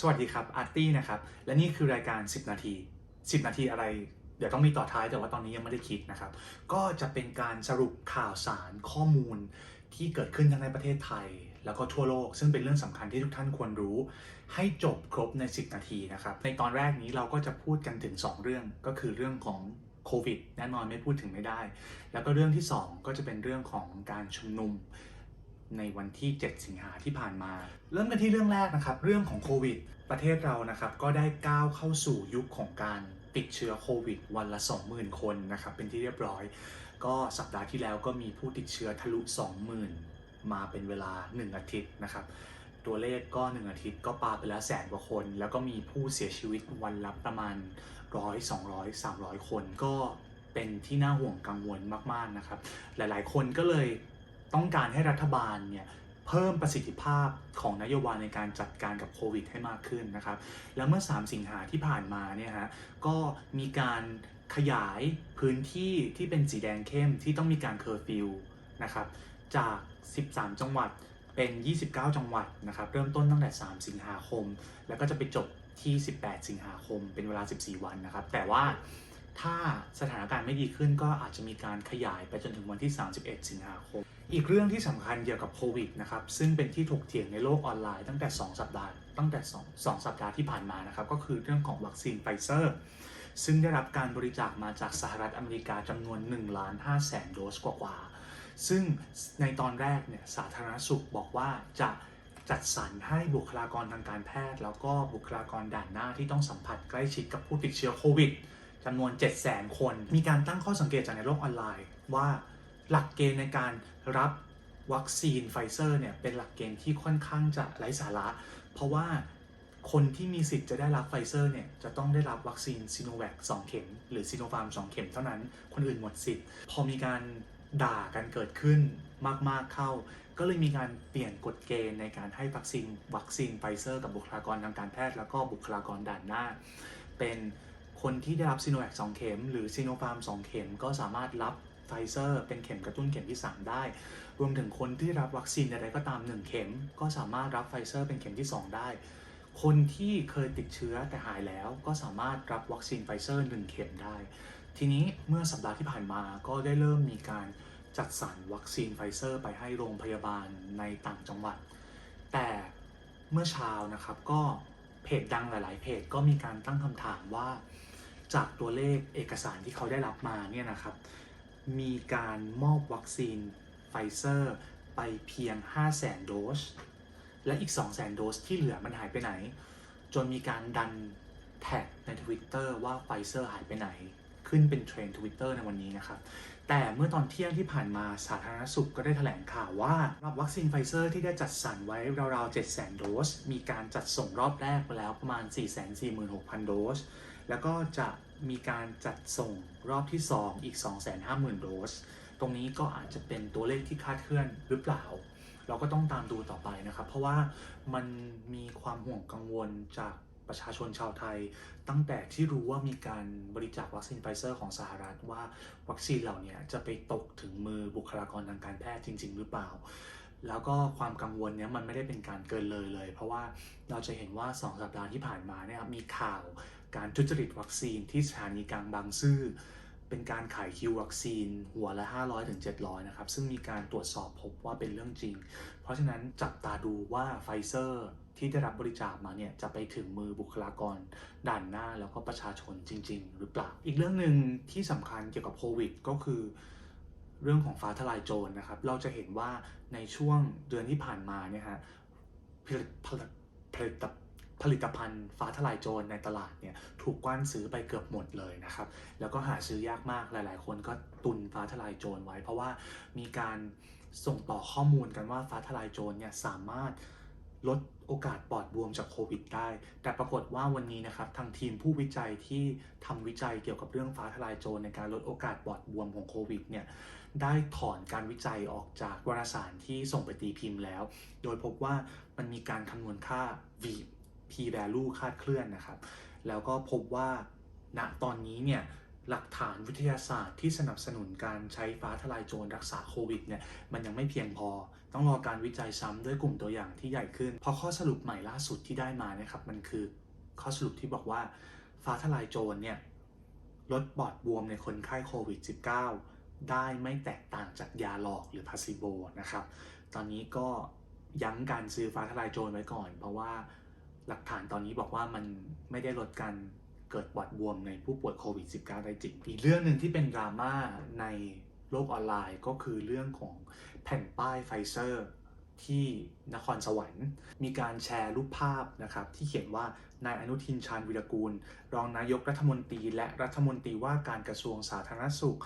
สวัสดีครับอาร์ตี้นะครับ และนี่คือรายการ 10 นาที 10 นาทีอะไร เดี๋ยวต้องมีต่อท้ายแต่ว่าตอนนี้ยังไม่ได้คิดนะครับ ก็จะเป็นการสรุปข่าวสารข้อมูลที่เกิดขึ้นทั้งในประเทศไทย แล้วก็ทั่วโลก ซึ่งเป็นเรื่องสำคัญที่ทุกท่านควรรู้ ให้จบครบใน 10 นาทีนะครับ ในตอนแรกนี้เราก็จะพูดกันถึง 2 เรื่องก็คือเรื่องของโควิดแน่นอนไม่พูดถึงไม่ได้ แล้วก็เรื่องที่ 2 ก็จะเป็นเรื่องของการชุมนุม ในวันที่ 7 สิงหาที่ผ่านมา เริ่มกันที่เรื่องแรกนะครับ เรื่องของโควิด ประเทศเรานะครับก็ได้ก้าวเข้าสู่ยุคของการติดเชื้อโควิด วันละ 20,000 คนนะครับเป็นที่เรียบร้อย ก็สัปดาห์ที่แล้วก็มีผู้ติดเชื้อทะลุ 20,000 มาเป็นเวลา 1 อาทิตย์นะครับตัวเลขก็ 1 อาทิตย์ก็ปาไปแล้วแสนกว่าคน แล้วก็มีผู้เสียชีวิตวันละประมาณ100 200 300คนก็เป็นที่น่าห่วงกังวลมาก ๆ นะครับ หลาย ๆ คนก็เลย ต้องการให้รัฐบาลเนี่ยเพิ่มประสิทธิภาพของนโยบายในการจัดการกับโควิดให้มากขึ้นนะครับ แล้วเมื่อ 3 สิงหาที่ผ่านมาเนี่ยฮะก็มีการขยายพื้นที่ที่เป็นสีแดงเข้มที่ต้องมีการเคอร์ฟิวนะครับจาก 13 จังหวัดเป็น 29 จังหวัดนะครับ เริ่มต้นตั้งแต่ 3 สิงหาคม แล้วก็จะไปจบที่ 18 สิงหาคม เป็นเวลา 14 วันนะครับ แต่ว่าถ้าสถานการณ์ไม่ดีขึ้นก็อาจจะมีการขยายไปจนถึงวันที่ 31 สิงหาคม อีกเรื่องที่สำคัญเกี่ยวกับโควิดนะครับซึ่งเป็นที่ถกเถียงในโลกออนไลน์ตั้งแต่ 2 สัปดาห์ตั้งแต่ 2 2 สัปดาห์ที่ผ่านมานะครับก็คือเรื่องของวัคซีนไฟเซอร์ ซึ่งได้รับการบริจาคมาจากสหรัฐอเมริกาจำนวน1ล้าน5แสนโดสกว่าๆซึ่งในตอนแรกเนี่ยสาธารณสุขบอกว่าจะจัดสรรให้บุคลากรทางการแพทย์ แล้วก็บุคลากรด่านหน้าที่ต้องสัมผัสใกล้ชิดกับผู้ติดเชื้อโควิดจำนวน 7 0 0 0 0 0 คน มีการตั้งข้อสังเกตจากในโลกออนไลน์ว่า หลักเกณฑ์ในการรับวัคซีนไฟเซอร์เนี่ยเป็นหลักเกณฑ์ที่ค่อนข้างจะไร้สาระ เพราะว่าคนที่มีสิทธิ์จะได้รับไฟเซอร์เนี่ยจะต้องได้รับวัคซีนซีโนแวค2เข็ม หรือซีโนฟาร์ม2เข็มเท่านั้น คนอื่นหมดสิทธิ์ พอมีการด่ากันเกิดขึ้นมาก ๆ เข้า ก็เลยมีการเปลี่ยนกฎเกณฑ์ในการให้วัคซีนวัคซีนไฟเซอร์กับบุคลากรทางการแพทย์แล้วก็บุคลากรด่านหน้า เป็นคนที่ได้รับซีโนแวค2เข็ม หรือซีโนฟาร์ม2เข็มก็สามารถรับ ไฟเซอร์เป็นเข็มกระตุ้นเข็มที่ 3 ได้ รวมถึงคนที่รับวัคซีนใดๆก็ตาม 1 เข็ม ก็สามารถรับไฟเซอร์เป็นเข็มที่ 2 ได้ คนที่เคยติดเชื้อแต่หายแล้วก็สามารถรับวัคซีนไฟเซอร์ 1 เข็มได้ ทีนี้เมื่อสัปดาห์ที่ผ่านมาก็ได้เริ่มมีการจัดสรรวัคซีนไฟเซอร์ ไปให้โรงพยาบาลในต่างจังหวัด แต่เมื่อเช้านะครับก็เพจดังหลาย ๆ เพจก็มีการตั้งคำถามว่า จากตัวเลขเอกสารที่เขาได้รับมาเนี่ยนะครับ มีการมอบวัคซีนไฟเซอร์ไปเพียง 5 0 0 0 0โดส และอีก 2 0 0 0 0โดสที่เหลือมันหายไปไหน จนมีการดันแท็กใน Twitter ว่าไฟเซอร์หายไปไหน ขึ้นเป็นเทรนด์ Twitter ในวันนี้นะครับ แต่เมื่อตอนเที่ยงที่ผ่านมาสาธารณสุขก็ได้แถลงข่าวว่ารับวัคซีนไฟเซอร์ที่ได้จัดสรรไว้ราวๆ700,000โดส มีการจัดส่งรอบแรกไปแล้วประมาณ 446,000 โดส แล้วก็จะ มีการจัดส่งรอบที่ 2 อีก 250,000 โดส ตรงนี้ก็อาจจะเป็นตัวเลขที่คาดเคลื่อนหรือเปล่า เราก็ต้องตามดูต่อไปนะครับ เพราะว่ามันมีความห่วงกังวลจากประชาชนชาวไทย ตั้งแต่ที่รู้ว่ามีการบริจาควัคซีนไฟเซอร์ของสหรัฐว่าวัคซีนเหล่านี้จะไปตกถึงมือบุคลากรทางการแพทย์จริง ๆ หรือเปล่า แล้วก็ความกังวลเนี้ยมันไม่ได้เป็นการเกินเลยเลย เพราะว่าเราจะเห็นว่า 2 สัปดาห์ที่ผ่านมาเนี่ยครับมีข่าว การทุจริตวัคซีนที่สถานีกลางบางซื่อ เป็นการขายคิววัคซีน หัวละ500ถึงนะครับ ซึ่งมีการตรวจสอบพบว่าเป็นเรื่องจริง เพราะฉะนั้นจับตาดูว่าไฟเซอร์ที่ได้รับบริจาคมาเนี่ยจะไปถึงมือบุคลากร ด่านหน้าแล้วก็ประชาชนจริง ๆ หรือเปล่า อีกเรื่องหนึ่งที่สำคัญเกี่ยวกับโควิดก็คือเรื่องของฟ้าทลายโจรนะครับ เราจะเห็นว่าในช่วงเดือนที่ผ่านมาเนี่ยฮะผลิตผลิต ผลิตภัณฑ์ฟ้าทลายโจรในตลาดเนี่ยถูกกว้านซื้อไปเกือบหมดเลยนะครับ แล้วก็หาซื้อยากมากหลาย ๆ คนก็ตุนฟ้าทลายโจรไว้ เพราะว่ามีการส่งต่อข้อมูลกันว่าฟ้าทลายโจรเนี่ยสามารถลดโอกาสปอดบวมจากโควิดได้ แต่ปรากฏว่าวันนี้นะครับทางทีมผู้วิจัยที่ทำวิจัยเกี่ยวกับเรื่องฟ้าทลายโจรในการลดโอกาสปอดบวมของโควิดเนี่ยได้ถอนการวิจัยออกจากวารสารที่ส่งไปตีพิมพ์แล้ว โดยพบว่ามันมีการคำนวณค่า v p value คาดเคลื่อนนะครับ แล้วก็พบว่าณตอนนี้เนี่ยหลักฐานวิทยาศาสตร์ที่สนับสนุนการใช้ฟ้าทลายโจรรักษาโควิดเนี่ยมันยังไม่เพียงพอ ต้องรอการวิจัยซ้ำด้วยกลุ่มตัวอย่างที่ใหญ่ขึ้น เพราะข้อสรุปใหม่ล่าสุดที่ได้มานะครับ มันคือข้อสรุปที่บอกว่าฟ้าทลายโจรเนี่ยลดปอดบวมในคนไข้โควิด -19 ได้ไม่แตกต่างจากยาหลอกหรือพาซิโบนะครับ ตอนนี้ก็ยั้งการซื้อฟ้าทลายโจรไว้ก่อน เพราะว่า หลักฐานตอนนี้บอกว่ามันไม่ได้ลดการเกิดปอดบวมในผู้ป่วยโควิด -19 ได้จริง อีกเรื่องหนึ่งที่เป็นดราม่าในโลกออนไลน์ก็คือเรื่องของแผ่นป้ายไฟเซอร์ที่นครสวรรค์ มีการแชร์รูปภาพนะครับที่เขียนว่านายอนุทินชาญวิรกูล รองนายกรัฐมนตรี และรัฐมนตรีว่าการกระทรวงสาธารณสุข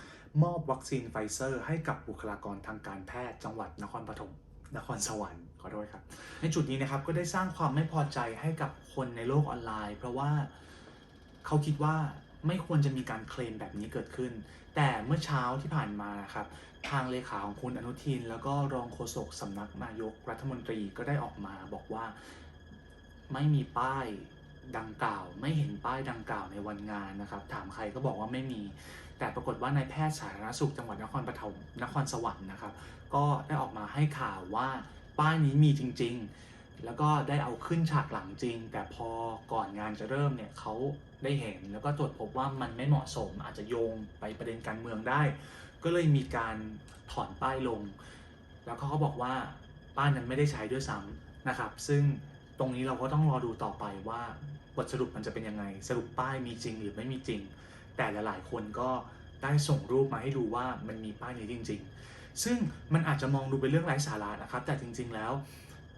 มอบวัคซีนไฟเซอร์ ให้กับบุคลากรทางการแพทย์จังหวัดนครปฐม นครสวรรค์ขอโทษครับ ในจุดนี้นะครับก็ได้สร้างความไม่พอใจให้กับคนในโลกออนไลน์ เพราะว่าเขาคิดว่าไม่ควรจะมีการเคลมแบบนี้เกิดขึ้น แต่เมื่อเช้าที่ผ่านมานะครับ ทางเลขาของคุณอนุทิน แล้วก็รองโฆษกสำนักนายกรัฐมนตรีก็ได้ออกมาบอกว่าไม่มีป้ายดังกล่าว ไม่เห็นป้ายดังกล่าวในวันงานนะครับ ถามใครก็บอกว่าไม่มี แต่ปรากฏว่านายแพทย์สาธารณสุขจังหวัดนครปฐมนครสวรรค์นะครับ ก็ได้ออกมาให้ข่าวว่าป้ายนี้มีจริง ๆ แล้วก็ได้เอาขึ้นฉากหลังจริง แต่พอก่อนงานจะเริ่มเนี่ยเขาได้เห็นแล้วก็ตรวจพบว่ามันไม่เหมาะสมอาจจะโยงไปประเด็นการเมืองได้ ก็เลยมีการถอนป้ายลง แล้วเขาก็บอกว่าป้ายนั้นไม่ได้ใช้ด้วยซ้ำนะครับ ซึ่งตรงนี้เราก็ต้องรอดูต่อไปว่าบทสรุปมันจะเป็นยังไง สรุปป้ายมีจริงหรือไม่มีจริง แต่หลายๆ คนก็ได้ส่งรูปมาให้ดูว่ามันมีป้ายนี้จริง ๆ ซึ่งมันอาจจะมองดูเป็นเรื่องไร้สาระนะครับ แต่จริง ๆ แล้ว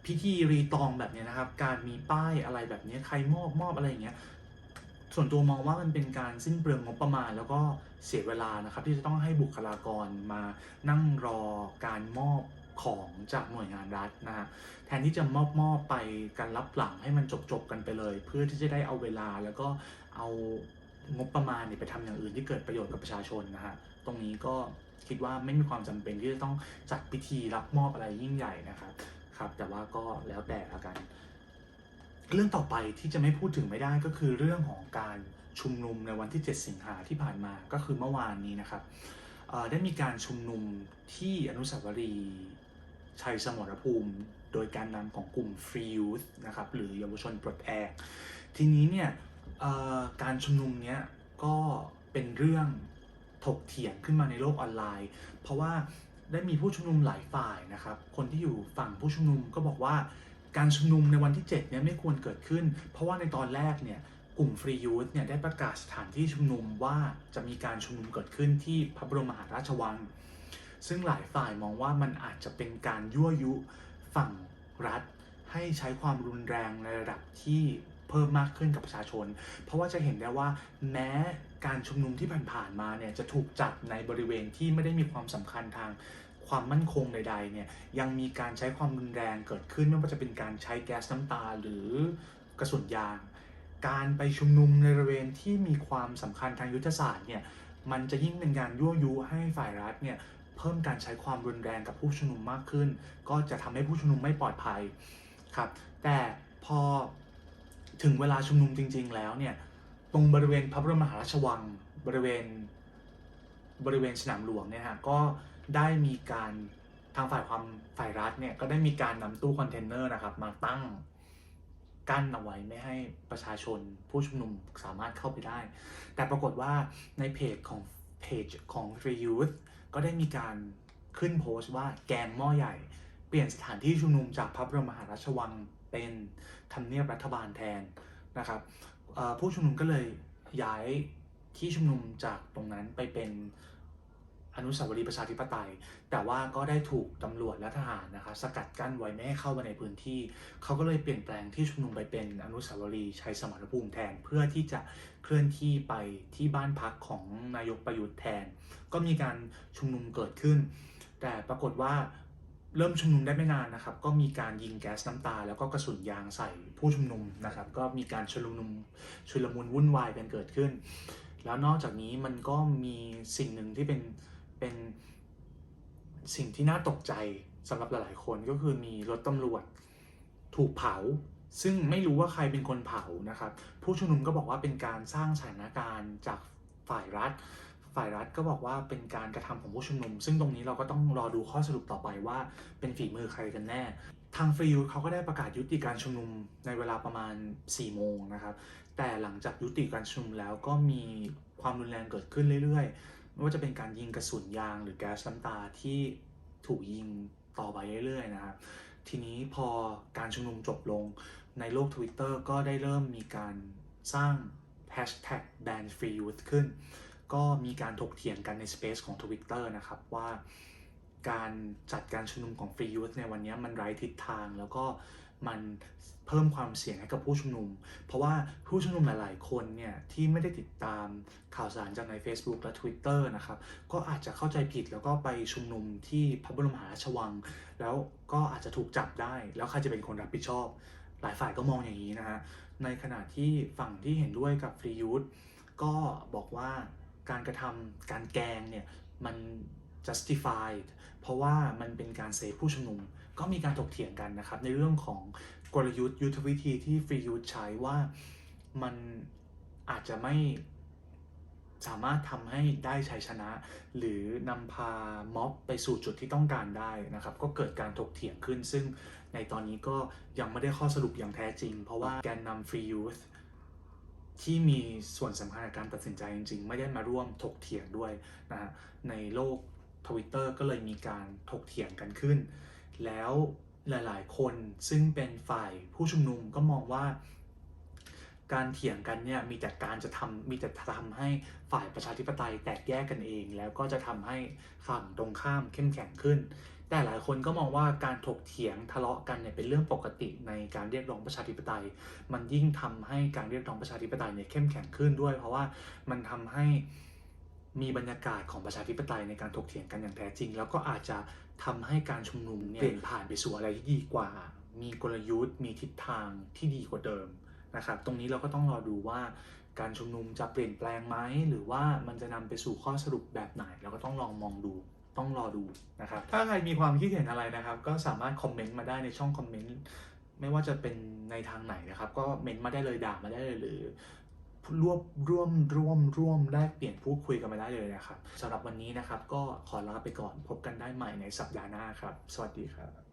พิธีรีตองแบบเนี้ยนะครับ การมีป้ายอะไรแบบนี้ใครมอบมอบอะไรอย่างเงี้ย ส่วนตัวมองว่ามันเป็นการสิ้นเปลืองงบประมาณ แล้วก็เสียเวลานะครับ ที่จะต้องให้บุคลากรมานั่งรอการมอบของจากหน่วยงานรัฐนะฮะแทนที่จะมอบมอบไปการรับหลังให้มันจบจบๆกันไปเลย เพื่อที่จะได้เอาเวลาแล้วก็เอา งบประมาณเนี่ยไปทำอย่างอื่นที่เกิดประโยชน์กับประชาชนนะฮะตรงนี้ก็คิดว่าไม่มีความจำเป็นที่จะต้องจัดพิธีรับมอบอะไรยิ่งใหญ่นะครับครับแต่ว่าก็แล้วแต่ละกัน เรื่องต่อไปที่จะไม่พูดถึงไม่ได้ก็คือเรื่องของการชุมนุมในวันที่ 7 สิงหาที่ผ่านมาก็คือเมื่อวานนี้นะครับได้มีการชุมนุมที่อนุสาวรีย์ชัยสมรภูมิ โดยการนำของกลุ่ม Free Youth นะครับหรือเยาวชนปลดแอกทีนี้เนี่ย การชุมนุมเนี้ยก็เป็นเรื่องถกเถียงขึ้นมาในโลกออนไลน์ เพราะว่าได้มีผู้ชุมนุมหลายฝ่ายนะครับ คนที่อยู่ฝั่งผู้ชุมนุมก็บอกว่าการชุมนุมในวันที่7เนี่ยไม่ควรเกิดขึ้น เพราะว่าในตอนแรกเนี่ยกลุ่ม Free Youth เนี่ยได้ประกาศสถานที่ชุมนุมว่าจะมีการชุมนุมเกิดขึ้นที่พระบรมมหาราชวัง ซึ่งหลายฝ่ายมองว่ามันอาจจะเป็นการยั่วยุฝั่งรัฐ ให้ใช้ความรุนแรงในระดับที่ เพิ่มมากขึ้นกับประชาชน เพราะว่าจะเห็นได้ว่าแม้การชุมนุมที่ผ่านๆมาเนี่ยจะถูกจัดในบริเวณที่ไม่ได้มีความสำคัญทางความมั่นคงใดๆเนี่ยยังมีการใช้ความรุนแรงเกิดขึ้นไม่ว่าจะเป็นการใช้แก๊สน้ำตาหรือกระสุนยาง การไปชุมนุมในบริเวณที่มีความสำคัญทางยุทธศาสตร์เนี่ยมันจะยิ่งเป็นการยั่วยุให้ฝ่ายรัฐเนี่ยเพิ่มการใช้ความรุนแรงกับผู้ชุมนุมมากขึ้น ก็จะทำให้ผู้ชุมนุมไม่ปลอดภัยครับแต่พอ ถึงเวลาชุมนุมจริง ๆ แล้วเนี่ยตรงบริเวณพระบรมมหาราชวังบริเวณบริเวณสนามหลวงเนี่ยฮะก็ได้มีการทางฝ่ายความฝ่ายรัฐเนี่ยก็ได้มีการนำตู้คอนเทนเนอร์นะครับมาตั้งกั้นเอาไว้ไม่ให้ประชาชนผู้ชุมนุมสามารถเข้าไปได้ แต่ปรากฏว่าในเพจของเพจของ Free Youth ก็ได้มีการขึ้นโพสต์ว่าแกงหม้อใหญ่ เปลี่ยนสถานที่ชุมนุมจากพระบรมมหาราชวัง เป็นทำเนียบรัฐบาลแทนนะครับผู้ชุมนุมก็เลยย้ายที่ชุมนุมจากตรงนั้นไปเป็นอนุสาวรีย์ประชาธิปไตย แต่ว่าก็ได้ถูกตำรวจและทหารนะครับสกัดกั้นไว้ไม่ให้เข้ามาในพื้นที่ เขาก็เลยเปลี่ยนแปลงที่ชุมนุมไปเป็นอนุสาวรีย์ชัยสมรภูมิแทน เพื่อที่จะเคลื่อนที่ไปที่บ้านพักของนายกประยุทธ์แทน ก็มีการชุมนุมเกิดขึ้น แต่ปรากฏว่า เริ่มชุมนุมได้ไม่นานนะครับ ก็มีการยิงแก๊สน้ำตา แล้วก็กระสุนยางใส่ผู้ชุมนุมนะครับ ก็มีการชุลมุนชุลมุนวุ่นวายกันเกิดขึ้น แล้วนอกจากนี้มันก็มีสิ่งหนึ่งที่เป็นเป็นสิ่งที่น่าตกใจสำหรับหลายๆคนก็คือมีรถตำรวจถูกเผา ซึ่งไม่รู้ว่าใครเป็นคนเผานะครับ ผู้ชุมนุมก็บอกว่าเป็นการสร้างสถานการณ์จากฝ่ายรัฐ ฝ่ายรัฐก็บอกว่าเป็นการกระทำของผู้ชุมนุม ซึ่งตรงนี้เราก็ต้องรอดูข้อสรุปต่อไปว่าเป็นฝีมือใครกันแน่ ทางฟรียูเขาก็ได้ประกาศยุติการชุมนุมในเวลาประมาณ 4 โมงนะครับ แต่หลังจากยุติการชุมนุมแล้วก็มีความรุนแรงเกิดขึ้นเรื่อยๆ ไม่ว่าจะเป็นการยิงกระสุนยางหรือแก๊สน้ำตาที่ถูกยิงต่อไปเรื่อยๆนะครับ ทีนี้พอการชุมนุมจบลงในโลก Twitter ก็ได้เริ่มมีการสร้าง hashtag ban free youth ขึ้น ก็มีการถกเถียงกันใน Space ของ Twitter นะครับว่าการจัดการชุมนุมของ Free Youth ในวันนี้มันไร้ทิศทางแล้วก็มันเพิ่มความเสี่ยงให้กับผู้ชุมนุม เพราะว่าผู้ชุมนุมหลาย ๆ คนเนี่ยที่ไม่ได้ติดตามข่าวสารจากใน Facebook และ Twitter นะครับ ก็อาจจะเข้าใจผิดแล้วก็ไปชุมนุมที่พระบรมหาราชวัง แล้วก็อาจจะถูกจับได้ แล้วใครจะเป็นคนรับผิดชอบ หลายฝ่ายก็มองอย่างนี้นะฮะ ในขณะที่ฝั่งที่เห็นด้วยกับ Free Youth ก็บอกว่า การกระทำการแกงเนี่ยมัน justified เพราะว่ามันเป็นการเซฟผู้ชุมนุม ก็มีการถกเถียงกันนะครับ ในเรื่องของกลยุทธ์ยุทธวิธีที่ Free Youth ใช้ว่ามันอาจจะไม่สามารถทำให้ได้ชัยชนะ หรือนำพาม็อบไปสู่จุดที่ต้องการได้นะครับ ก็เกิดการถกเถียงขึ้น ซึ่งในตอนนี้ก็ยังไม่ได้ข้อสรุปอย่างแท้จริง เพราะว่าแกนนำ Free Youth ที่ ที่มีส่วนสำคัญในการตัดสินใจจริง ๆ ไม่ได้มาร่วมถกเถียงด้วยนะฮะในโลก Twitter ก็เลยมีการถกเถียงกันขึ้น แล้วหลายๆ คนซึ่งเป็นฝ่ายผู้ชุมนุมก็มองว่า การเถียงกันเนี่ยมีแต่การจะทำมีแต่ทำให้ฝ่ายประชาธิปไตยแตกแยกกันเอง แล้วก็จะทำให้ฝั่งตรงข้ามเข้มแข็งขึ้น แต่หลายคนก็มองว่าการถกเถียงทะเลาะกันเนี่ยเป็นเรื่องปกติในการเรียกร้องประชาธิปไตย มันยิ่งทำให้การเรียกร้องประชาธิปไตยเนี่ยเข้มแข็งขึ้นด้วย เพราะว่ามันทำให้มีบรรยากาศของประชาธิปไตยในการถกเถียงกันอย่างแท้จริง แล้วก็อาจจะทำให้การชุมนุมเนี่ยเปลี่ยนผ่านไปสู่อะไรที่ดีกว่า มีกลยุทธ์ มีทิศทางที่ดีกว่าเดิมนะครับ ตรงนี้เราก็ต้องรอดูว่าการชุมนุมจะเปลี่ยนแปลงไหมหรือว่ามันจะนำไปสู่ข้อสรุปแบบไหน เราก็ต้องลองมองดู ต้องรอดูนะครับ ถ้าใครมีความคิดเห็นอะไรนะครับ ก็สามารถคอมเมนต์มาได้ในช่องคอมเมนต์ไม่ว่าจะเป็นในทางไหนนะครับ ก็เมนต์มาได้เลยด่ามาได้เลยหรือร่วมร่วมร่วมร่วมแลกเปลี่ยนพูดคุยกันมาได้เลยนะครับสำหรับวันนี้นะครับ ก็ขอลาไปก่อนพบกันได้ใหม่ในสัปดาห์หน้าครับ สวัสดีครับ